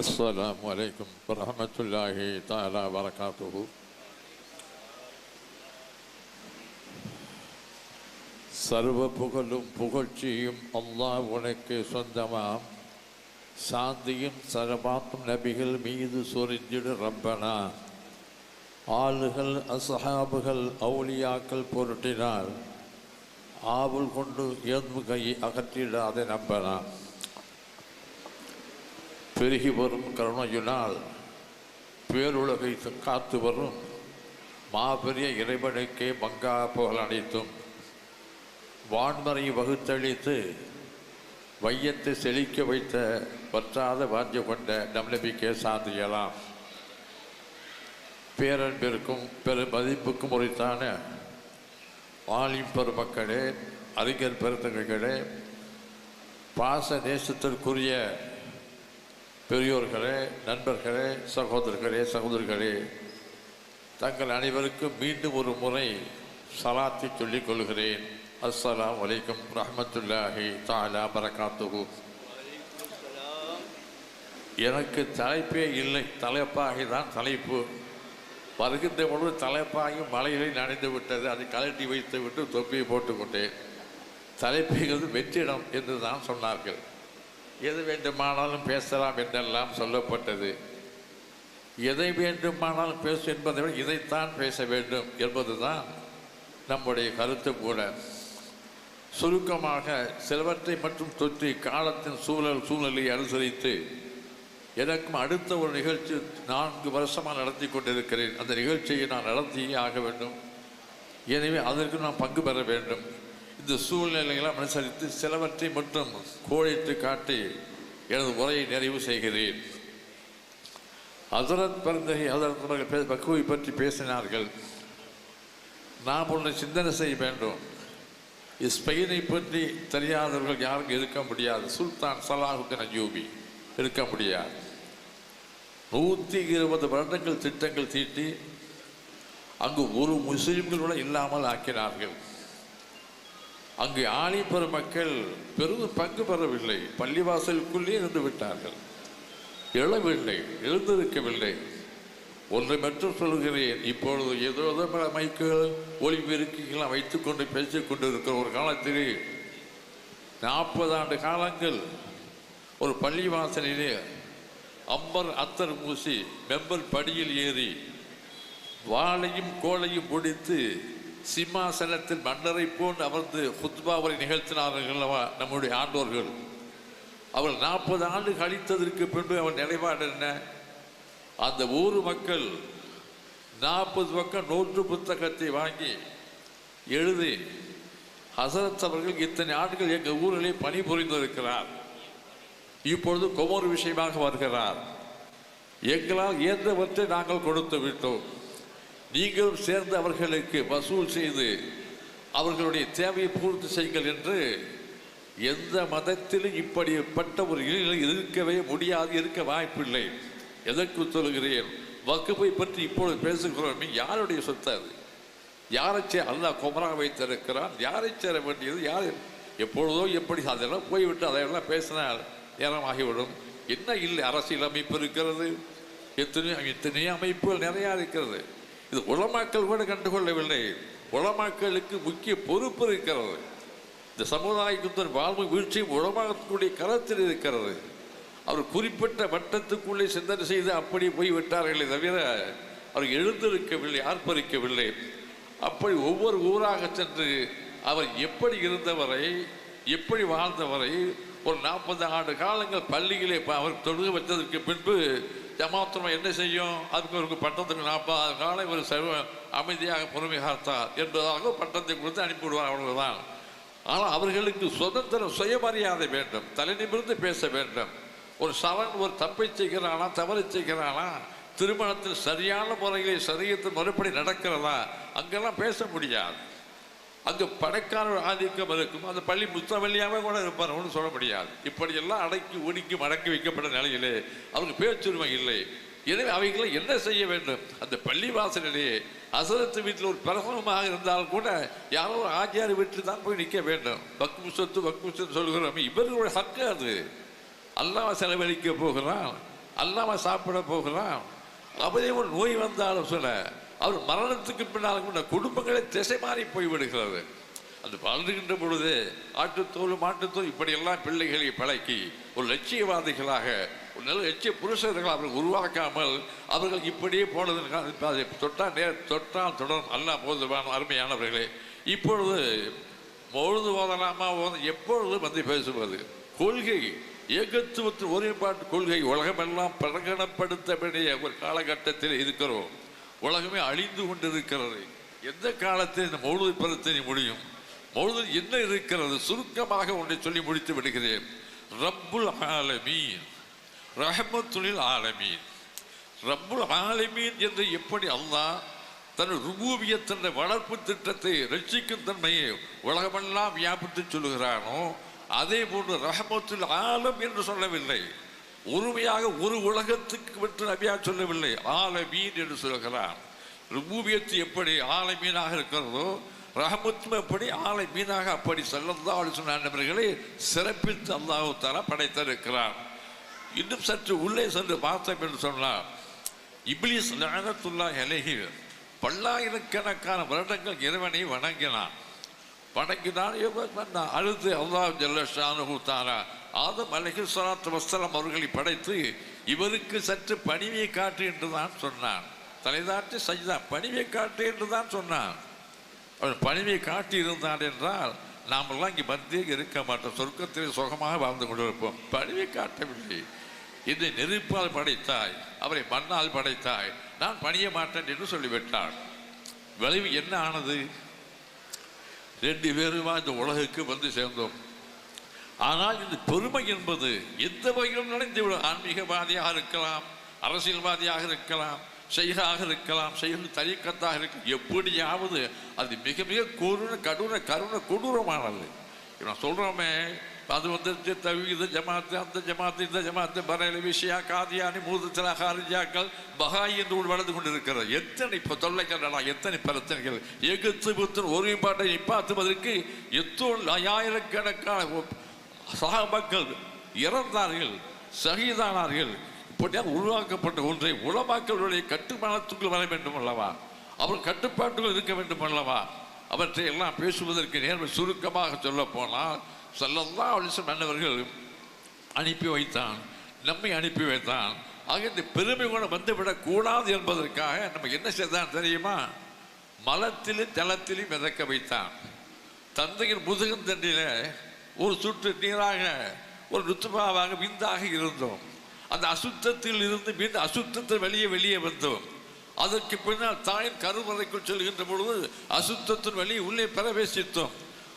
السلام عليكم ورحمة الله تعالى وبركاته சர்வ புகழும் புகழ்ச்சியும் அல்லாஹ் உனக்கு சொந்தமாம் சாந்தியும் சரபாத்தும் நபிகள் மீது சொரிஞ்சிடு ரப்பனா ஆளுகள் அசஹாபுகள் அவுலியாக்கள் பொருட்டினால் ஆவல் கொண்டு ஏழ்முகையை அகற்றிடாத நம்பனா பெருகி வரும் கருணையினால் பேருலகை காத்து வரும் மாபெரிய இறைவனுக்கே மங்கா புகழ் அனைத்தும். வான்மறை வகுத்தளித்து வையத்தை செழிக்க வைத்த வற்றாத வாஞ்சு கொண்ட நம்பிக்கை சாந்தியலாம் பேரன்பிற்கும் பெரு மதிப்புக்கும் உரித்தான வாலிம் பெருமக்களே அறிஞர் பெருந்தங்களே பாச நேசத்திற்குரிய பெரியோர்களே நண்பர்களே சகோதரர்களே சகோதரிகளே தங்கள் அனைவருக்கும் மீண்டும் ஒரு முறை சலாத்தை சொல்லிக் கொள்கிறேன். அஸ்ஸலாம் வலைக்கம் ரஹமத்துல்லாஹி தாலா பரகாத்துகு எனக்கு தலைப்பே இல்லை. தலைப்பாகி தான் தலைப்பு. வருகின்ற பொழுது தலைப்பாகி மலையிலே நனைந்து விட்டது. அதை கலட்டி வைத்து விட்டு தொப்பியை போட்டுக்கொண்டேன் தலைப்புங்கிறது வெற்றிடம் என்று தான் சொன்னார்கள். எது வேண்டுமானாலும் பேசலாம் என்றெல்லாம் சொல்லப்பட்டது. எதை வேண்டுமானாலும் பேசு என்பதை விட இதைத்தான் பேச வேண்டும் என்பதுதான் நம்முடைய கருத்து கூட. சுருக்கமாக சிலவற்றை மட்டும் தொற்றி காலத்தின் சூழல் சூழ்நிலையை அனுசரித்து எனக்கும் அடுத்த ஒரு நிகழ்ச்சி நான்கு வருஷமாக நடத்தி கொண்டிருக்கிறேன். அந்த நிகழ்ச்சியை நான் நடத்தியே ஆக வேண்டும். எனவே அதற்கு நான் பங்கு பெற வேண்டும். இந்த சூழ்நிலைகளை அனுசரித்து சிலவற்றை மட்டும் கோழித்து காட்டி எனது உரையை நிறைவு செய்கிறேன். அதரத் பரிந்தகை அதரத் அவர்கள் பக்குவை பற்றி பேசினார்கள். நாம் ஒன்று சிந்தனை செய்ய வேண்டும். ஸ்பெயினை பற்றி தெரியாதவர்கள் யாரும் இருக்க முடியாது. சுல்தான் சலாஹுக்கு அஜூபி இருக்க முடியாது. நூற்றி இருபது வருடங்கள் திட்டங்கள் தீட்டி அங்கு ஒரு முஸ்லீம்கள் கூட இல்லாமல் ஆக்கினார்கள். அங்கு ஆணிப்பெற மக்கள் பெரும் பங்கு பெறவில்லை. பள்ளிவாசலுக்குள்ளே இருந்து விட்டார்கள். எழவில்லை எழுந்திருக்கவில்லை. ஒன்றை மட்டும் சொல்கிறேன். இப்பொழுது ஏதோ பல மைக்குகள் ஒளிபெருக்கிகளாம் வைத்துக்கொண்டு பேசிக் கொண்டிருக்கிற ஒரு காலத்தில் நாற்பது ஆண்டு காலங்கள் ஒரு பள்ளிவாசலிலே அம்பர் அத்தர் பூசி மெம்பர் படியில் ஏறி வாளையும் கோலையும் முடித்து சிம்மாசனத்தில் மன்னரை போன்று அமர்ந்து குத்பாவரை நிகழ்த்தினார்கள் நம்முடைய ஆண்டோர்கள். அவர் நாற்பது ஆண்டு கழித்ததற்கு பின்பு அவர் நிலைப்பாடு என்ன? அந்த ஊர் மக்கள் நாற்பது பக்கம் நோட்டு புத்தகத்தை வாங்கி எழுதி ஹசரத் அவர்கள் இத்தனை ஆண்டுகள் எங்கள் ஊரிலே பணிபுரிந்திருக்கிறார். இப்பொழுது குமர் விஷயமாக வருகிறார். எங்களால் இயன்றவற்றை நாங்கள் கொடுத்து விட்டோம். நீங்களும் சேர்ந்து அவர்களுக்கு வசூல் செய்து அவர்களுடைய தேவையை பூர்த்தி செய்யுங்கள் என்று எந்த மதத்திலும் இப்படிப்பட்ட ஒரு இழிநிலை இருக்கவே முடியாது இருக்க வாய்ப்பில்லை. எதற்கு சொல்கிறேன் வகுப்பை பற்றி இப்பொழுது பேசுகிறோம். யாருடைய சொத்து அது? யாரை சே அல்லாஹ் குமராக வைத்திருக்கிறான். யாரை சேர வேண்டியது? யார்? எப்பொழுதோ எப்படி அதெல்லாம் போய்விட்டு அதையெல்லாம் பேசினால் நேரமாகிவிடும். என்ன இல்லை? அரசியல் அமைப்பு இருக்கிறது. எத்தனையோ எத்தனையோ அமைப்புகள் நிறையா இருக்கிறது. இது உளமாக்கல் கூட கண்டுகொள்ளவில்லை. உலமாக்களுக்கு முக்கிய பொறுப்பு இருக்கிறது. இந்த சமுதாயத்தின் வாழ்வு வீழ்ச்சியும் உலமாகக்கூடிய கரத்தில் இருக்கிறது. அவர் குறிப்பிட்ட வட்டத்துக்குள்ளே சிந்தனை செய்து அப்படி போய் விட்டார்களே தவிர அவர் எழுந்திருக்கவில்லை ஆர்ப்பரிக்கவில்லை. அப்படி ஒவ்வொரு ஊராக சென்று அவர் எப்படி இருந்தவரை எப்படி வாழ்ந்தவரை ஒரு நாற்பது ஆண்டு காலங்கள் பள்ளியிலே அவர் தொழுக வச்சதற்கு பின்பு ஜமாத்துமா என்ன செய்யும்? அதுக்கு ஒரு பட்டத்துக்கு நாற்பது காலம் ஒரு சர்வ அமைதியாக பொறுமை காத்தார் என்பதாக பட்டத்தை கொடுத்து அனுப்பிவிடுவார் தான் ஆனால் அவர்களுக்கு சுதந்திரம் சுயமரியாதை வேண்டும். தலை நிமிர்ந்து பேச வேண்டும். ஒரு சவன் ஒரு தப்பை செய்கிறானா தவறு செய்கிறானா திருமணத்தில் சரியான முறையில் சரியத்தின் மறுபடி நடக்கிறதா? அங்கெல்லாம் பேச முடியாது. அங்கு பணக்காரர் ஆதிக்கம் இருக்கும். அந்த பள்ளி முத்தவல்லியாவே கூட இருப்பார் ஒன்றும் சொல்ல முடியாது. இப்படியெல்லாம் அடக்கி ஒடுக்கி மடக்கி வைக்கப்பட்ட நிலையிலே அவங்க பேச்சுரிமை இல்லை. எனவே அவைகளை என்ன செய்ய வேண்டும்? அந்த பள்ளி வாசலிலே அசரத்து வீட்டில் ஒரு பிரசனமாக இருந்தால் கூட யாரோ ஒரு ஆச்சியார் வீட்டில் தான் போய் நிற்க வேண்டும். பக்மு சொத்து பக்மு சொத்து சொல்கிறோம் இவர்களுடைய ஹக்கு அது. அல்லாம செலவழிக்க போகிறான் அல்லாமல் சாப்பிட போகிறான். அவரே ஒரு நோய் வந்தாலும் சொல்ல அவர் மரணத்துக்கு பின்னால் கூட குடும்பங்களே திசை மாறி போய்விடுகிறது அது வளர்கின்ற பொழுது ஆட்டுத்தோல் மாட்டுத்தோல் இப்படியெல்லாம் பிள்ளைகளை பழக்கி ஒரு லட்சியவாதிகளாக ஒரு நல்ல லட்சிய புருஷர்கள் அவர்கள் உருவாக்காமல் அவர்கள் இப்படியே போனதுன்னு அதை தொட்டால் நே தொட்டால் தொடரும். அல்லா போதுவான அருமையானவர்களே இப்பொழுது பொழுது ஓதலாமா? ஓத எப்பொழுது வந்து பேசுவது. கொள்கை ஏகத்துவத்தின் ஒருமைப்பாட்டு கொள்கை உலகமெல்லாம் பிரகடனப்படுத்த வேண்டிய ஒரு காலகட்டத்தில் இருக்கிறோம். உலகமே அழிந்து கொண்டிருக்கிறது. எந்த காலத்தில் இந்த மௌழுதை பிரச்சனை முடியும்? மௌழுது என்ன இருக்கிறது? சுருக்கமாக ஒன்றை சொல்லி முடித்து விடுகிறேன். ரப்புல் ஆலமீன். ரஹமத்துலில் ஆலமீன். ரப்புல் ஆலமீன் என்று எப்படி அல்லாஹ் தன் ருபூபியத் தன்னை வளர்ப்பு திட்டத்தை ரட்சிக்கும் தன்மையை உலகமெல்லாம் வியாபித்து சொல்லுகிறானோ அதே போன்று ரஹமத்துல் ஆலம் என்று சொல்லவில்லை. ஒருமையாக ஒரு உலகத்துக்கு மட்டும் நபியா சொல்லவில்லை ஆலமீன் என்று சொல்கிறார். ரூபியத்து எப்படி ஆலமீனாக இருக்கிறதோ ரஹமத்தும் எப்படி ஆலமீனாக அப்படி செல்லந்தா சொன்ன நபர்களை சிறப்பித்து அல்லாஹு தர படைத்திருக்கிறார். இன்னும் சற்று உள்ளே சென்று பார்த்தோம் என்று சொன்னார் இப்லீஸ் லஅனத்துல்லா இலகி பல்லாயிரக்கணக்கான வருடங்கள் இறைவனை வணங்கினான். வணங்கினான் அழுது அல்லாஹ் ஜல்லஷானு தாரா ஆதம் அலைஹி ஸலாத்து வஸ்ஸலாம் அவர்களை படைத்து இவருக்கு சற்று பணிவை காட்டு என்று தான் சொன்னான். தலைதாட்டி சஜிதா பணிவை காட்டு என்று தான் சொன்னான். அவன் பணிவை காட்டி இருந்தான் என்றால் நாமெல்லாம் இங்கே மத்தியே இருக்க மாட்டோம். சொர்க்கத்திலே சுகமாக வாழ்ந்து கொண்டிருப்போம். பணிவை காட்டவில்லை. இதை நெருப்பால் படைத்தாய் அவரை மண்ணால் படைத்தாய் நான் பணிய மாட்டேன் என்று சொல்லிவிட்டான். விளைவு என்ன ஆனது? ரெண்டு பேருமா இந்த உலகுக்கு வந்து சேர்ந்தோம். ஆனால் இந்த பெருமை என்பது எந்த வகையிலும் நடந்துவிடும் ஆன்மீகவாதியாக இருக்கலாம் அரசியல்வாதியாக இருக்கலாம் செய்காக இருக்கலாம் செய்கிற தரிக்கத்தாக இருக்கலாம். எப்படியாவது அது மிக மிக கொருண கடுண கருண கொடூரமானது. நான் சொல்கிறோமே அது வந்து இந்த ஜமாத்து அந்த ஜமாத்து இந்த ஜமாத்து பரேல விஷயா காதியானி மூதத்தில ஹாரிஜாக்கள் பகாய் என்று உள் வளர்ந்து கொண்டிருக்கிறது. எத்தனை இப்போ தொல்லைகள் எத்தனை பிரச்சனைகள். எகுத்து புத்தன் ஒருமைப்பாட்டை நிப்பாத்துவதற்கு எத்தோ ஆயிரக்கணக்கான சகாபாக்கள் இறந்தார்கள் சகிதானார்கள். இப்படியாக உருவாக்கப்பட்ட ஒன்றை உலமாக்களுடைய கட்டுமானத்துக்குள் வர வேண்டும் அல்லவா? அவர் கட்டுப்பாட்டுக்குள் இருக்க வேண்டும் அல்லவா? அவற்றை எல்லாம் பேசுவதற்கு நேர்மை சுருக்கமாக சொல்ல போனால் சொல்லலாம் அலிசம் மன்னவர்கள் அனுப்பி வைத்தான் நம்மை அனுப்பி வைத்தான். ஆக இந்த பெருமை கூட வந்துவிடக் கூடாது என்பதற்காக நம்ம என்ன செய்தான் தெரியுமா? மலத்திலும் தளத்திலும் மிதக்க வைத்தான். தந்தையின் முதுகந்தண்டில ஒரு சுற்று நீராக ஒரு ருத்துபாவாக விந்தாக இருந்தோம். அந்த அசுத்தத்தில் இருந்து மீண்டும் அசுத்தத்தை வெளியே வெளியே வந்தோம். அதற்கு பின்னால் தாயின் கருவறைக்குள் செல்கின்ற பொழுது அசுத்தத்தின் வழி உள்ளே பிரவேசித்தோம்.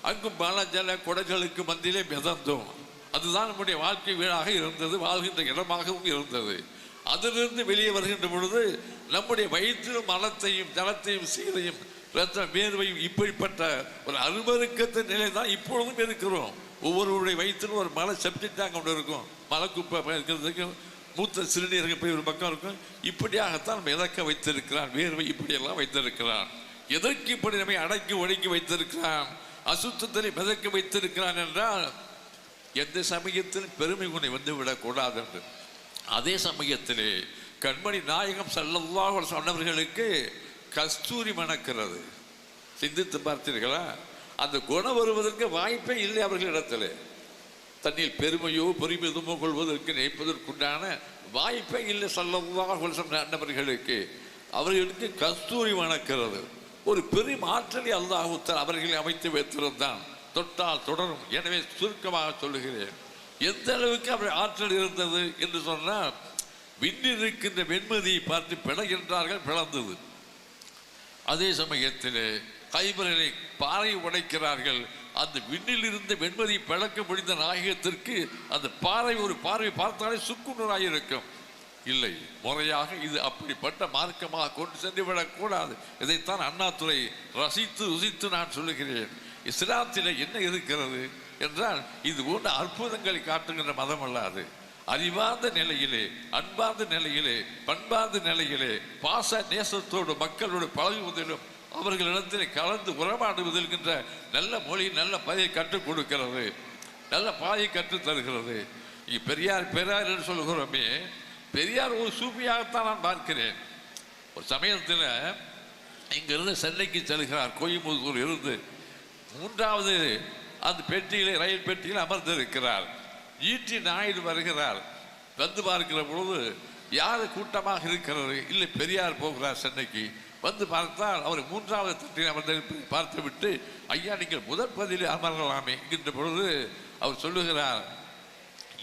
அங்கும் பல ஜல மத்தியிலே மிதந்தோம். அதுதான் நம்முடைய வாழ்க்கை வீடாக இருந்தது வாழ்கின்ற இடமாகவும் இருந்தது. அதிலிருந்து வெளியே வருகின்ற பொழுது நம்முடைய வயிற்றிலும் மலத்தையும் ஜலத்தையும் சீரையும் ரத்த வேர்வையும் இப்படிப்பட்ட ஒரு அருவருக்கத்தின் நிலை தான் இப்பொழுதும் இருக்கிறோம். ஒவ்வொருவருடைய வயிற்றிலும் ஒரு மலை செப்டிக் டேங்க் ஒன்று இருக்கும். மலைக்குப்பை இருக்கிறதுக்கு மூத்த சிறுநீரகம் போய் ஒரு பக்கம் இருக்கும். இப்படியாகத்தான் நம்ம இலக்க வைத்திருக்கிறான். வேர்வை இப்படியெல்லாம் வைத்திருக்கிறான். எதற்கு இப்படி நம்மை அடக்கி ஒடுக்கி வைத்திருக்கிறான்? அசுத்தத்தை மிதக்க வைத்திருக்கிறான் என்றால் எந்த சமயத்திலும் பெருமை கொண்டை வந்து விடக்கூடாது என்று. அதே சமயத்திலே கண்மணி நாயகம் சல்லல்லாஹு சொன்னவர்களுக்கு கஸ்தூரி மணக்கிறது. சிந்தித்து பார்த்தீர்களா? அந்த குணம் வருவதற்கு வாய்ப்பே இல்லை அவர்களிடத்தில். தன்னில் பெருமையோ பெருமிதமோ கொள்வதற்கு நினைப்பதற்குண்டான வாய்ப்பே இல்லை. சல்லல்லாஹு நண்பர்களுக்கு அவர்களுக்கு கஸ்தூரி வணக்கிறது ஒரு பெரும் ஆற்றலை அல்லாஹுத்தர் அவர்களை அமைத்து வைத்திருந்தான். தொட்டால் தொடரும். எனவே சுருக்கமாக சொல்லுகிறேன். எந்த அளவுக்கு அவர் ஆற்றல் இருந்தது என்று சொன்னால் விண்ணிருக்கின்ற வெண்மதியை பார்த்து பிளகின்றார்கள் பிளந்தது. அதே சமயத்தில் கைபர்களை பாறை உடைக்கிறார்கள். அந்த விண்ணில் இருந்த வெண்மதி பிளக்க முடிந்த நாயகத்திற்கு அந்த பாறை ஒரு பார்வை பார்த்தாலே சுக்குநூறாக இருக்கும். இல்லை முறையாக இது அப்படிப்பட்ட மார்க்கமாக கொண்டு சென்று விடக்கூடாது இதைத்தான் அண்ணாதுரை ரசித்து ருசித்து நான் சொல்லுகிறேன். இஸ்லாத்தில் என்ன இருக்கிறது? என்றால் இது போன்ற அற்புதங்களை காட்டுகின்ற மதம் அல்லாது அறிவார்ந்த நிலையிலே அன்பார்ந்த நிலையிலே பண்பார்ந்த நிலையிலே பாச நேசத்தோடு மக்களோடு பழகுவதிலும் அவர்களிடத்தில் கலந்து உறவாடுவதில்கின்ற நல்ல மொழி நல்ல பதியை கற்றுக் கொடுக்கிறது. நல்ல பாயை கற்றுத் தருகிறது. இங்கே பெரியார் பெரியார் என்று சொல்கிறோமே பெரியார் ஒரு சூப்பியாகத்தான் நான் பார்க்கிறேன். ஒரு சமயத்தில் இங்கிருந்து சென்னைக்கு செல்கிறார். கோயம்புத்தூர் இருந்து மூன்றாவது அந்த பெட்டியிலே ரயில் பெட்டியில் அமர்ந்திருக்கிறார். ஈட்டி நாயுடு வருகிறார். வந்து பார்க்கிற பொழுது யார் கூட்டமாக இருக்கிறது? இல்லை பெரியார் போகிறார் சென்னைக்கு. வந்து பார்த்தால் அவர் மூன்றாவது தட்டில் அமர்ந்திருப்பதை பார்த்துவிட்டு ஐயா நீங்கள் முதற் பதிலில் அமரலாமே என்கின்ற பொழுது அவர் சொல்லுகிறார்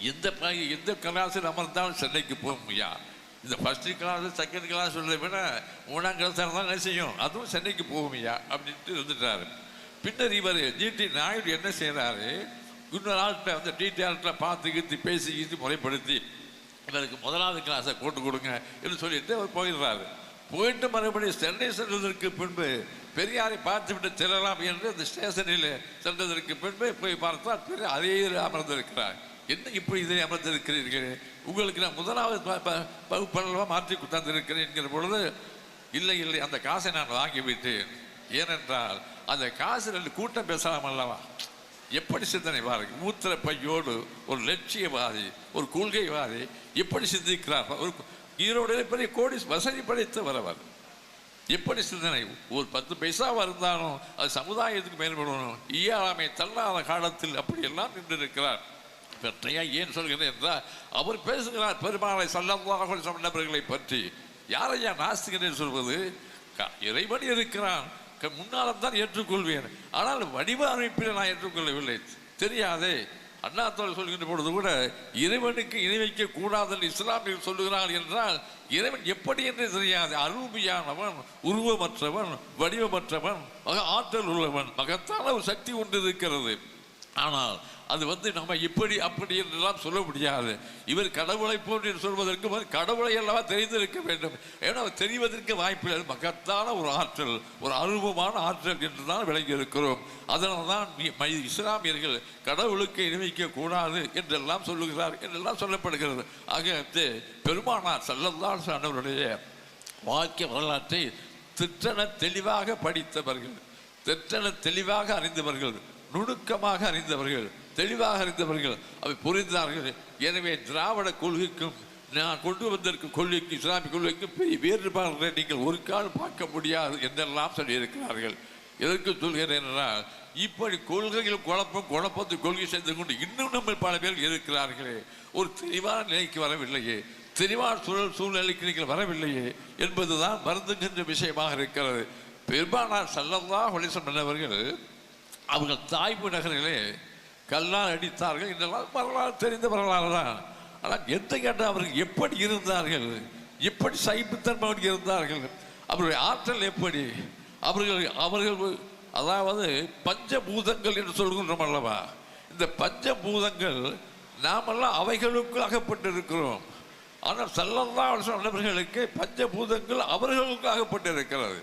எந்த எந்த கிளாஸில் அமர்ந்தாலும் சென்னைக்கு போகும் ஐயா. இந்த ஃபஸ்ட்டு கிளாஸ் செகண்ட் கிளாஸ் சொல்ல விட மூணாம் கிளாஸ் தான் என்ன செய்யும்? அதுவும் சென்னைக்கு போகும் ஐயா அப்படின்ட்டு இருந்துட்டார். பின்னர் இவர் ஜிடி நாயுடு என்ன செய்கிறாரு இன்னொரு ஆள்கிட்ட வந்து டீட்டெயில்கிட்ட பார்த்து கீத்து பேசி கீத்து முறைப்படுத்தி இவருக்கு முதலாவது கிளாஸை போட்டு கொடுங்க என்று சொல்லிட்டு அவர் போயிடுறாரு. போயிட்டு மறுபடியும் சென்னை சென்றதற்கு பின்பு பெரியாரை பார்த்துவிட்டு செல்லலாம் என்று அந்த ஸ்டேஷனில் சென்றதற்கு பின்பு போய் பார்த்தால் பெரிய அதே அமர்ந்திருக்கிறார். என்ன இப்படி இதை அமர்ந்திருக்கிறீர்கள்? உங்களுக்கு நான் முதலாவது பகுப்பளவாக மாற்றி தந்திருக்கிறேன் என்கிற பொழுது இல்லை இல்லை அந்த காசை நான் வாங்கிவிட்டேன். ஏனென்றால் அந்த காசு ரெண்டு கூட்டம் பேசலாம் அல்லவா? எப்படி சிந்தனை பாருங்க மூத்திர பையோடு ஒரு லட்சியவாதி ஒரு கொள்கைவாதி எப்படி சிந்திக்கிறார்? ஒரு ஈரோடு பெரிய கோடி வசதி படைத்து வரவர். எப்படி சிந்தனை? ஒரு பத்து பைசாவாக இருந்தாலும் அது சமுதாயத்துக்கு மேம்படணும் இயலாமை தள்ளாத காலத்தில் அப்படியெல்லாம் நின்றிருக்கிறார். பெற்றையா ஏன் சொல்கிறேன் என்றால் அவர் பேசுகிறார் பெருமாளை சல்லல்லாஹு சொன்னவர்களை பற்றி. யாரையா நாஸ்திகன் சொல்வது? க- இறைவன் இருக்கிறான். முன்னாலும் தான் ஏற்றுக்கொள்வேன். ஆனால் வடிவ அமைப்பில் நான் ஏற்றுக்கொள்ளவில்லை. தெரியாதே. அண்ணாத்தோல் சொல்கின்ற பொழுது கூட இறைவனுக்கு இணை வைக்க கூடாது என்று சொல்லுகிறார் என்றால் இறைவன் எப்படி என்று தெரியாது. அரூபியானவன் உருவமற்றவன் வடிவமற்றவன் மக ஆற்றல் உள்ளவன் மகத்தான ஒரு சக்தி ஒன்று இருக்கிறது. ஆனால் அது வந்து நம்ம இப்படி அப்படி என்றெல்லாம் சொல்ல முடியாது. இவர் கடவுளை போன்று சொல்வதற்கு கடவுளை எல்லாம் தெரிந்திருக்க வேண்டும். ஏன்னா அவர் தெரிவதற்கு வாய்ப்பில்லை. மகத்தான ஒரு ஆற்றல் ஒரு அனுபவமான ஆற்றல் என்று தான் விளங்கி இருக்கிறோம். அதனால் தான் இஸ்லாமியர்கள் கடவுளுக்கு இணைவிக்க கூடாது என்றெல்லாம் சொல்லுகிறார் என்றெல்லாம் சொல்லப்படுகிறது. ஆக வந்து பெருமானார் சல்லல்லாஹு அவருடைய வாழ்க்கை வரலாற்றை திட்டன தெளிவாக படித்தவர்கள் திட்டன தெளிவாக அறிந்தவர்கள் நுணுக்கமாக அறிந்தவர்கள் தெளிவாக அறிந்தவர்கள் அவை புரிந்தார்கள். எனவே திராவிட கொள்கைக்கும் நான் கொண்டு வந்திருக்கும் கொள்கைக்கு இஸ்லாமிய கொள்கைக்கும் பெரிய வேறுபாடுகளை நீங்கள் ஒரு கால் பார்க்க முடியாது என்றெல்லாம் சொல்லியிருக்கிறார்கள். எதற்கு சொல்கிறேன் என்றால் இப்படி கொள்கையில் குழப்பம் குழப்பத்து கொள்கை செய்து கொண்டு இன்னும் நம்ம பல பேர் இருக்கிறார்களே. ஒரு தெளிவான நிலைக்கு வரவில்லையே. தெளிவான சூழல் சூழ்நிலைக்கு நீங்கள் வரவில்லையே என்பதுதான் வருந்துகின்ற விஷயமாக இருக்கிறது. பெரும்பாலான சல்லல்லா ஒளிசம் என்னவர்கள் அவர்கள் தாய்ப்பு நகரிலே கல்லால் அடித்தார்கள். இதெல்லாம் வரலாறு தெரிந்த வரலாறு தான். ஆனால் எந்த கேட்டால் அவர்கள் எப்படி இருந்தார்கள்? எப்படி சைப்புத்தன்மையோடு இருந்தார்கள்? அவருடைய ஆற்றல் எப்படி? அவர்கள் அவர்கள் அதாவது பஞ்சபூதங்கள் என்று சொல்கின்றோம் அல்லவா? இந்த பஞ்சபூதங்கள் நாமெல்லாம் அவைகளுக்கு அகப்பட்டிருக்கிறோம். ஆனால் செல்லல்லா சொன்னவர்களுக்கு பஞ்சபூதங்கள் அவர்களுக்கு அகப்பட்டிருக்கிறது.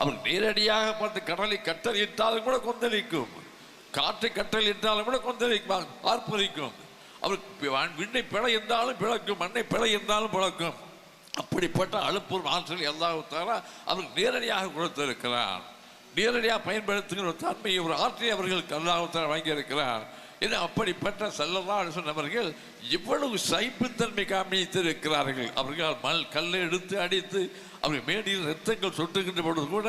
அவர் நேரடியாக பார்த்து கடலை கட்டளையிட்டாலும் கூட கொந்தளிக்கும். காற்றை கட்டளையிட்டாலும் கூட கொந்தளிக்கும் ஆர்ப்பரிக்கும். அவர் விண்ணை பிழை இருந்தாலும் பிளக்கும் மண்ணை பிழை இருந்தாலும் பிளக்கும் அப்படிப்பட்ட அழுப்பூர் ஆற்றல் எல்லாத்தாரா அவர் நேரடியாக கொடுத்திருக்கிறார். நேரடியாக பயன்படுத்துகிற ஒரு தன்மையை ஒரு ஆற்றை அவர்களுக்கு அல்லாஹத்தார வாங்கியிருக்கிறார். இது அப்படிப்பட்ட செல்லலாம் சொன்னவர்கள் இவ்வளவு சைப்புத்தன்மை காமித்திருக்கிறார்கள். அவர்கள் மல் கல்லை எடுத்து அடித்து அவர்கள் மேடியில் ரத்தங்கள் சொட்டுகின்ற பொழுது கூட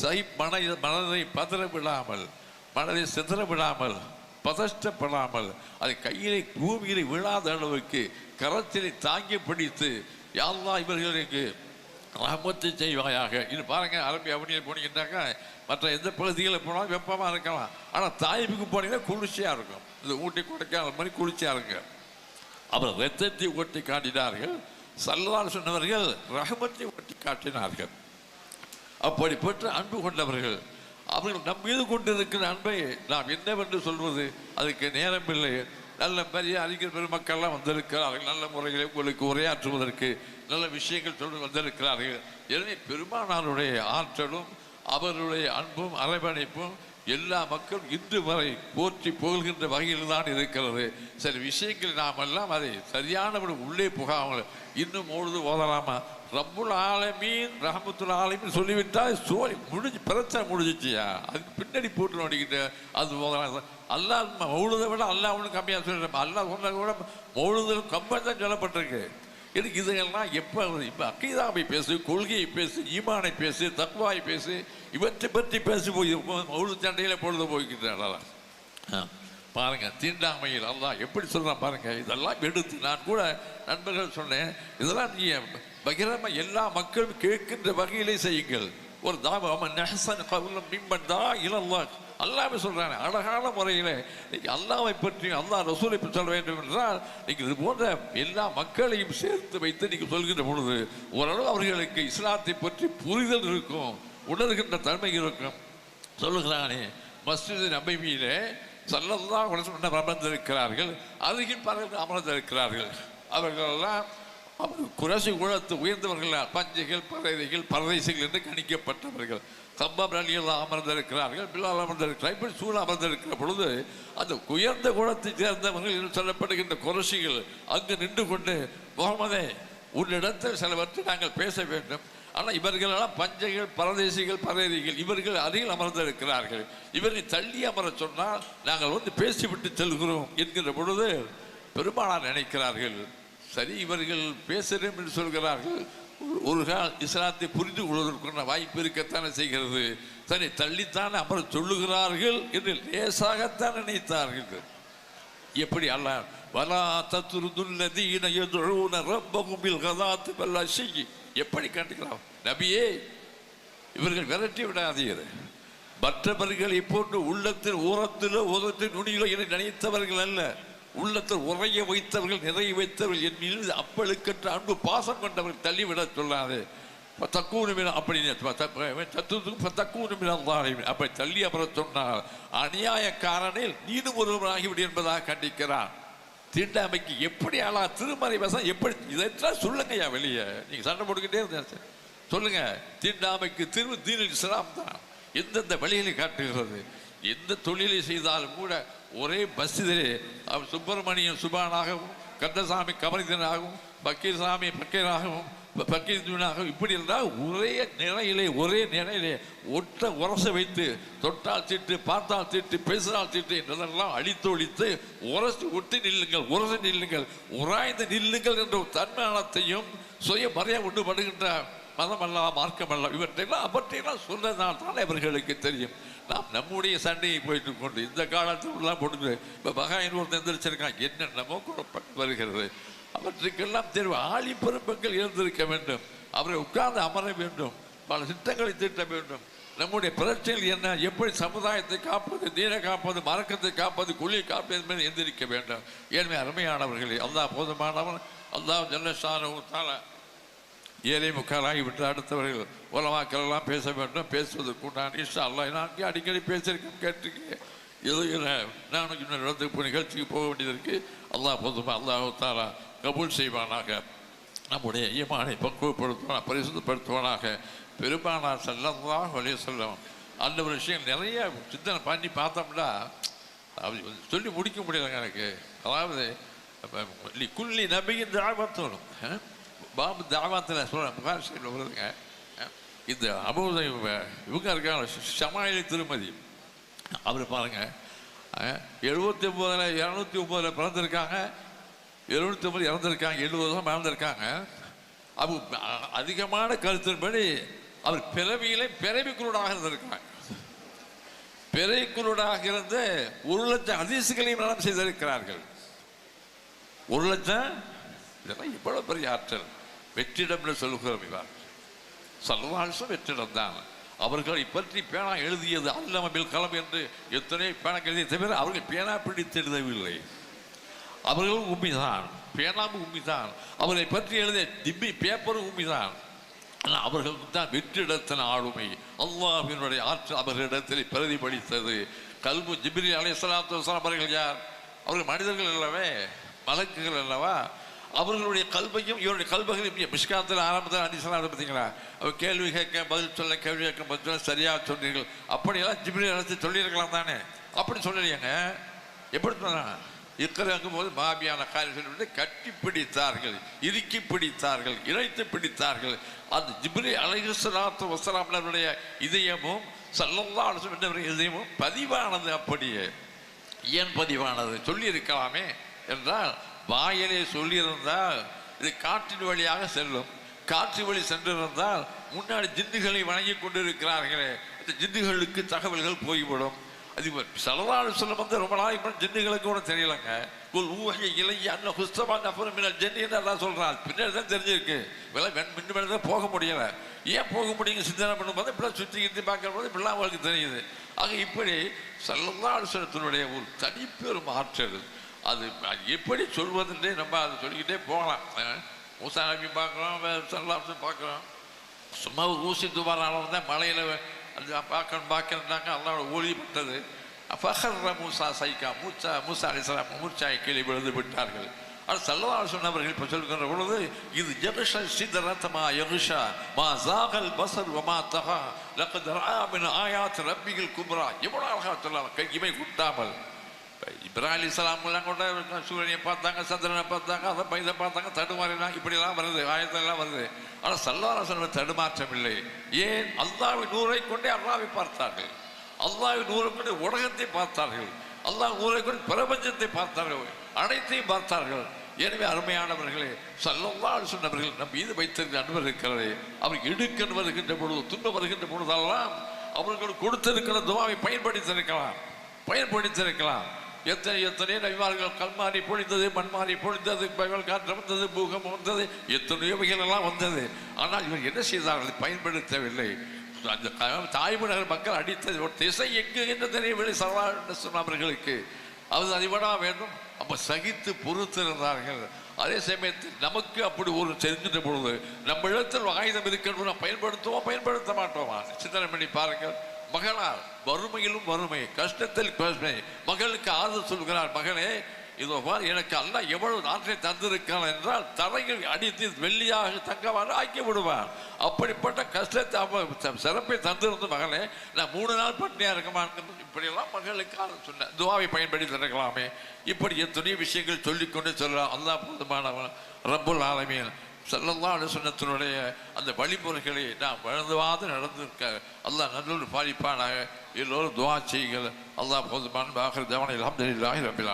சை மனை மனதை பதற விடாமல் மனதை சிதற விடாமல் பதஷ்டப்படாமல் அதை கையிலே பூமியிலே விழாத அளவுக்கு கரத்திலே தாங்கி பிடித்து யாரெல்லாம் இவர்களுக்கு ரகமத்தை செய்வாயாக. இது பாருங்க அரபி அவனியில் போனீங்கன்னாக்கா மற்ற எந்த பகுதிகளில் போனாலும் வெப்பமாக இருக்கலாம். ஆனால் தாய்ப்புக்கு போனீங்கன்னா குளிர்ச்சியாக இருக்கும். இந்த ஊட்டி கொடைக்கானல் மாதிரி குளிர்ச்சியாக இருக்கும் அவர் ரத்தத்தை ஒட்டி காட்டினார்கள். சல்லால் சொன்னவர்கள் ரஹமத்தை ஒட்டி காட்டினார்கள். அப்படிப்பட்ட அன்பு கொண்டவர்கள் அவர்கள் நம் மீது கொண்டிருக்கிற அன்பை நாம் என்னவென்று சொல்வது? அதுக்கு நேரமில்லை. நல்ல பெரிய அறிஞர் பெருமக்கள்லாம் வந்திருக்கிறார்கள். நல்ல முறையில் உங்களுக்கு உரையாற்றுவதற்கு நல்ல விஷயங்கள் சொல்லி வந்திருக்கிறார்கள். எனவே பெருமானாருடைய ஆற்றலும் அவருடைய அன்பும் அரவணைப்பும் எல்லா மக்களும் இன்று வரை போற்றி புகழ்கின்ற வகையில் தான் இருக்கிறது. சில விஷயங்கள் நாம் எல்லாம் அதை சரியானபடி உள்ளே புகாமல் இன்னும் பொழுது ஓதலாமா? ரப்புல் ஆலமீன் ரஹமத்துல் ஆலமின்னு சொல்லிவிட்டால் சோழி முடிஞ்சு பிரச்சனை முடிஞ்சிச்சியா? அதுக்கு பின்னாடி போட்டு நோடிக்கிட்டு அது ஓதலாம். அல்லாஹ் மௌழுதை விட அல்லாஹ் ஒன்றும் கம்மியாக சொல்லிடுறோம் அல்லா சொன்னதை விட மௌழுதல் கம்மியாக தான் சொல்லப்பட்டிருக்கு. எனக்கு இதெல்லாம் எப்போ இப்போ அக்கீதாவை பேசு கொள்கையை பேசு ஈமானை பேசு தக்குவாயை பேசு இவற்றை பற்றி பேசி போய் ஒரு சண்டையில் பொழுது போய்கிட்டேன் பாருங்க தீண்டாமையில் அல்லாஹ் எப்படி சொல்றான் பாருங்க இதெல்லாம் எடுத்து நான் கூட நண்பர்கள் சொன்னேன் இதெல்லாம் நீ பகிரம எல்லா மக்களும் கேட்கின்ற வகையிலே செய்யுங்கள். ஒரு தாபம் நெஹசன் கவுலம் மிம்மன் தா இலல்லா அல்லாமே சொல்றாங்க அழகான முறையில் நீங்க அல்லாவை பற்றி அல்லாஹ் ரசூலை பற்றி சொல்ல வேண்டும் என்றால் நீங்கள் இது போன்ற எல்லா மக்களையும் சேர்த்து வைத்து நீங்கள் சொல்கின்ற பொழுது ஓரளவு அவர்களுக்கு இஸ்லாத்தை பற்றி புரிதல் இருக்கும். உணர்கின்ற தன்மை இருக்கும். சொல்லுகிறானே மஸ்ஜித் நபைவியிலே சல்லல்லா உலகம் அமர்ந்திருக்கிறார்கள் அருகில் பலர்கள் அமர்ந்திருக்கிறார்கள். அவர்களெல்லாம் அவர் குரசி குலத்து உயர்ந்தவர்கள் பஞ்சைகள் பறவைகள் பரதேசிகள் என்று கணிக்கப்பட்டவர்கள். கம்பம் ரலியெல்லாம் அமர்ந்திருக்கிறார்கள் பில்லால் அமர்ந்திருக்கிறார். இப்படி சூழ அமர்ந்திருக்கிற பொழுது அந்த உயர்ந்த குலத்தைச் சேர்ந்தவர்கள் என்று சொல்லப்படுகின்ற குரசிகள் அங்கு நின்று கொண்டு முகமதே உன்னிடத்தில் சிலவற்றை நாங்கள் பேச வேண்டும். ஆனால் இவர்களெல்லாம் பஞ்சைகள் பரதேசிகள் பரதேசிகள் இவர்கள் அருகில் அமர்ந்திருக்கிறார்கள். இவர்களை தள்ளி அமரச் சொன்னால் நாங்கள் வந்து பேசிவிட்டு செல்கிறோம் என்கிற பொழுது பெரும்பாலான நினைக்கிறார்கள். சரி இவர்கள் பேசுகிறேன் என்று சொல்கிறார்கள். ஒரு- ஒரு கால் இஸ்லாத்தை புரிந்து கொள்வதற்கான வாய்ப்பு இருக்கத்தானே செய்கிறது. சரி தள்ளித்தான் அமர சொல்லுகிறார்கள் என்று லேசாகத்தான் நினைத்தார்கள். எப்படி அல்லாஹ்? வலா தத்துருதுல்லதீன எதுழுன ரொம்ப பில் கதாத்து வல்லா அஷி எப்படி கண்டுக்கலாம் நபியே இவர்கள் விரட்டி விடாதீர். மற்றவர்களை போன்று உள்ளத்தில் ஊரத்திலோ உதத்தின் நுனியிலோ என நினைத்தவர்கள் அல்ல. உள்ளத்தில் உறைய வைத்தவர்கள் நிறைய வைத்தவர்கள். என் மீது அப்பழுக்கற்ற அன்பு பாசம் கொண்டவர்கள் தள்ளிவிட சொல்லாது. தக்கூனுமின் அப்படின்னு தத்துவத்துக்கு தக்கூனுமின் அப்படி தள்ளி அப்புறம் சொன்னார் அநியாயக்காரனில் நீனும் ஒருவராகிவிடு என்பதாக கண்டிக்கிறான். தீண்டாமைக்கு எப்படி ஆளா திருமறை வசம் எப்படி இதெல்லாம் சொல்லுங்கய்யா வெளியே. நீங்க சண்டை போட்டுக்கிட்டே இருந்தேன் சொல்லுங்க தீண்டாமைக்கு திரு தீனில் இஸ்லாம் தான். எந்தெந்த வழிகளை காட்டுகிறது? எந்த தொழிலை செய்தாலும் கூட ஒரே பஸ்ஸிலே அவர் சுப்பிரமணியன் சுபானாகவும் கந்தசாமி கமலிதனாகவும் பக்கீர்சாமி பக்கீராகவும் பக்கீர்தீனாகவும் இப்படி இருந்தால் ஒரே நிலையிலே ஒரே நிலையிலே ஒற்ற உரச வைத்து தொட்டால் திட்டு பார்த்தால் திட்டு பேசினால் திட்டு என்றதெல்லாம் அழித்தொழித்து உரசி ஒட்டி நில்லுங்கள் உரசி நில்லுங்கள் உராய்ந்து நில்லுங்கள் என்ற தன்மானத்தையும் சுய மறையாக உண்டு படுகின்ற மதமல்ல மார்க்கமல்ல இவற்றையெல்லாம் அவற்றையெல்லாம் சொன்னதால் தான் இவர்களுக்கு தெரியும். நாம் நம்முடைய சண்டையை போயிட்டு கொண்டு இந்த காலத்துலாம் போட்டு இப்போ பகாயின் ஒருத்தர் எந்திரிச்சிருக்கான் என்னென்னமோ குழப்பம் வருகிறது. அவற்றுக்கெல்லாம் தெரிவு. ஆழி பெரும்பங்கள் இருந்திருக்க வேண்டும். அவரை உட்கார்ந்து அமர வேண்டும். பல திட்டங்களை தீட்ட வேண்டும். நம்முடைய பிரச்சனைகள் என்ன? எப்படி சமுதாயத்தை காப்பது தீரை காப்பது மறக்கத்தை காப்பது குழியை காப்பது என்பதை எந்திரிக்க வேண்டும். ஏன்மை அருமையானவர்களே அல்லா போதுமானவன். அல்லா ஜல்லஷான ஏழை முக்காலாகி விட்டு அடுத்தவர்கள் உலமாக்கள் எல்லாம் பேச வேண்டும். பேசுவதற்கு நான் இஷ்டம் அல்ல நான் அடிக்கடி பேசியிருக்கேன் கேட்டிருக்கேன். எதுவும் இல்லை நான் இன்னொரு இடத்துக்கு போய் நிகழ்ச்சிக்கு போக வேண்டியது இருக்குது அல்லா போதுமா அல்லாஹ் தாரா கபூல் செய்வானாக. நம்முடைய ஈமானை பக்குவப்படுத்துவான பரிசுத்தப்படுத்துவானாக. பெருமானார் செல்லலாம் வழிய செல்லும் அந்த ஒரு விஷயம் நிறைய சிந்தனை பண்ணி பார்த்தோம்னா அப்படி சொல்லி முடிக்க முடியலங்க எனக்கு. அதாவது குள்ளி நபியின் தாபத்தோடும் பாபு தாபாத்தில் சொல்கிறேன் புகார் வருதுங்க. இந்த அபூதை இவங்க இருக்காங்க ஷமாயிலி திருமதி. அவர் பாருங்கள் எழுபத்தி ஒம்போதில் இரநூத்தி ஒம்போதில் பிறந்திருக்காங்க. எழுபத்தி ஒன்பது இறந்துருக்காங்க எழுபது வருஷம் இறந்துருக்காங்க அவங்க அதிகமான கருத்தின்படி அவர் பிறவியிலே பிறவி குருடாக இருந்திருக்காங்க பிறவிக்குருடாக இருந்து ஒரு லட்சம் அதிசுகளையும் நலம் செய்திருக்கிறார்கள். ஒரு லட்சம் இதெல்லாம் இவ்வளவு பெரிய ஆற்றல். வெற்றிடம்னு சொல்லுகிறோம் இவர். சர்வாசம் வெற்றிடம் தான். அவர்களை பற்றி பேனா எழுதியது அல்லமபில் களம் என்று எத்தனை பேனா எழுதிய தவிர அவர்கள் பேனா பிடித்து எழுதவில்லை. அவர்களும் உண்மைதான் பேனாவும் உண்மைதான் அவரை பற்றி எழுதிய திம்மி பேப்பரும் உண்மைதான் ஆனால் அவர்களுக்கு தான் வெற்றிடத்தின் ஆளுமை. அல்லாஹினுடைய ஆற்றல் அவர்களிடத்தில் பிரதிபலித்தது. கல்பு ஜிபிரி அலை சலாத்து அவர்கள் யார்? அவர்கள் மனிதர்கள் அல்லவே மலக்குகள் அல்லவா? அவர்களுடைய கல்வையும் இவருடைய கல்வகளையும் மிஷ்காத்தில் ஆரம்பத்தில் அடிசலாம் பார்த்தீங்களா? அவர் கேள்வி கேட்க பதில் சொல்ல கேள்வி கேட்க பதில் சொல்ல சரியாக சொன்னீர்கள். அப்படியெல்லாம் ஜிபிரி அழைத்து சொல்லியிருக்கலாம் தானே? அப்படி சொல்லலையாங்க. எப்படி சொன்னாங்க? இக்கறங்கும் போது மாபியான காரியம் சொல்லிவிட்டு கட்டி பிடித்தார்கள் இறுக்கி பிடித்தார்கள் இணைத்து பிடித்தார்கள். அந்த ஜிப்ரி அலைஹுஸ்ஸலாத்து வசலாமனுடைய இதயமும் சல்லல்லா என்றவருடைய இதயமும் பதிவானது அப்படியே. ஏன் பதிவானது? சொல்லியிருக்கலாமே என்றால் வாயிலே சொல்லியிருந்தால் இது காற்றின் வழியாக செல்லும். காற்று வழி சென்றிருந்தால் முன்னாடி ஜிந்துகளை வணங்கி கொண்டிருக்கிறார்களே அந்த ஜிந்துகளுக்கு தகவல்கள் போய்விடும். அது சலதாடு சொல்ல வந்து ரொம்ப நாளைக்கு முன்னாடி ஜின்னுகளுக்கு கூட தெரியலங்க. ஒரு ஊகை இலைய அண்ணன் குஸ்தமான அப்புறம் மின்னல் ஜென்னின்னு எல்லாம் சொல்கிறான் பின்னாடி தான் தெரிஞ்சிருக்கு? விலை வெண் மின்னு மேலே தான் போக முடியலை. ஏன் போக முடியுங்க சிந்தனை பண்ணும்போது இப்படிலாம் சுற்றி கித்தி பார்க்குற போது இப்படிலாம் அவங்களுக்கு தெரியுது. ஆக இப்படி சல்லல்லாசனத்தினுடைய ஒரு தனிப்பெரும் ஆற்றல். அது எப்படி சொல்வதுன்றே நம்ம அதை சொல்லிக்கிட்டே போகலாம். அஹ் மூசா நபி பார்க்குறோம் சல்லாசன் பார்க்குறோம். சும்மா ஊசி துவாரால தான் மலையில் அந்த பார்க்கணும் பார்க்கணுன்னாங்க அல்லாவோட ஒளிப்பட்டது ஃபஹர்ர மூசா சைக்கா மூச்சா மூசா அலிஸ்லாம் மூச்சாய் கீழே விழுந்து விட்டார்கள். ஆனால் சல்லவால் சொன்னவர்கள் இப்போ சொல்கின்ற பொழுது இது ஜெகஷ சிதரத்தமா யகுஷா மா ஜாகல் பசர் வமா தகா லக்கத் ராமின் ஆயாத் ரப்பிகள் குப்ரா. எவ்வளோ அழகாக சொல்லலாம் கையுமை குட்டாமல். இப்ரா அலி இஸ்லாம்லாம் கூட சூரியனை பார்த்தாங்க சந்திரனை பார்த்தாங்க அதை ப- இதை பார்த்தாங்க தடுமாறினாங்க இப்படிலாம் வருது ஆயத்தெல்லாம் வருது. ஆனால் சல்லாரசன் தடுமாற்றம் இல்லை. ஏன்? அல்லாவின் நூரை கொண்டே அல்லாவை பார்த்தார்கள். அல்லாவின் நூரை கொண்டு உலகத்தை பார்த்தார்கள். அல்லாஹ் நூரை கொண்டு பிரபஞ்சத்தை பார்த்தார்கள். அனைத்தையும் பார்த்தார்கள். எனவே அருமையானவர்களே சல்லல்லா சொன்னவர்கள் நம் மீது வைத்திருக்கிற அன்பர் இருக்கிறது. அவர் இடுக்கன் வருகின்ற பொழுது துன்பம் வருகின்ற பொழுதெல்லாம் அவர்கள் கொடுத்திருக்கிற துவாவை பயன்படுத்தியிருக்கலாம். பயன்படுத்தியிருக்கலாம். எத்தனை எத்தனை நபிமார்கள் கல்மாறி பொழிந்தது மண்மாறி பொழிந்தது பகல் காற்று வந்தது பூகம் வந்தது எத்தனையோ எல்லாம் வந்தது. ஆனால் இவர் என்ன செய்தார்கள் பயன்படுத்தவில்லை. அந்த க- மக்கள் அடித்தது ஒரு திசை எங்கு என்று தெரியவில்லை சரவா சொன்னவர்களுக்கு அது அறிவடா வேண்டும்? அப்போ சகித்து பொறுத்திருந்தார்கள். அதே சமயத்தில் நமக்கு அப்படி ஒரு தெரிஞ்சின்ற பொழுது நம்ம இடத்தில் ஆயுதம் இருக்கின்ற பயன்படுத்துவோம் பயன்படுத்த மாட்டோமா? சிந்தனை பண்ணி பாருங்கள். மகளார் வறுமையிலும் வறுமை கஷ்டத்தில் கஷ்டமை. மகளுக்கு ஆறுதல் சொல்கிறார் மகனே இதோ பார் எனக்கு அல்ல எவ்வளவு நாட்டை தந்திருக்கான் என்றால் தலையில் அடித்து வெள்ளியாக தங்கவாறு ஆக்கி விடுவார். அப்படிப்பட்ட கஷ்டத்தை சிறப்பை தந்திருந்த மகளே நான் மூணு நாள் பட்டினியா இருக்கமான்னு இப்படியெல்லாம் மகளுக்கு சொன்னேன் துவாவை பயன்படுத்தி இருக்கலாமே இப்படி எத்தனையோ விஷயங்கள் சொல்லிக்கொண்டு சொல்லலாம் அல்லா போதுமானவன். ரப்புல் ஆலமீன். செல்லல்லா அலுவலத்தினுடைய அந்த வழிமுறைகளை நாம் வழங்குவாது நடந்திருக்க. அல்லாஹ் நல்லொரு பாதிப்பானாக. எல்லோரும் துவா செய்யுங்கள். அல்லாஹ் போதுமான ஆகிற தேவனை அல்ஹம்துலில்லாஹி ரபில்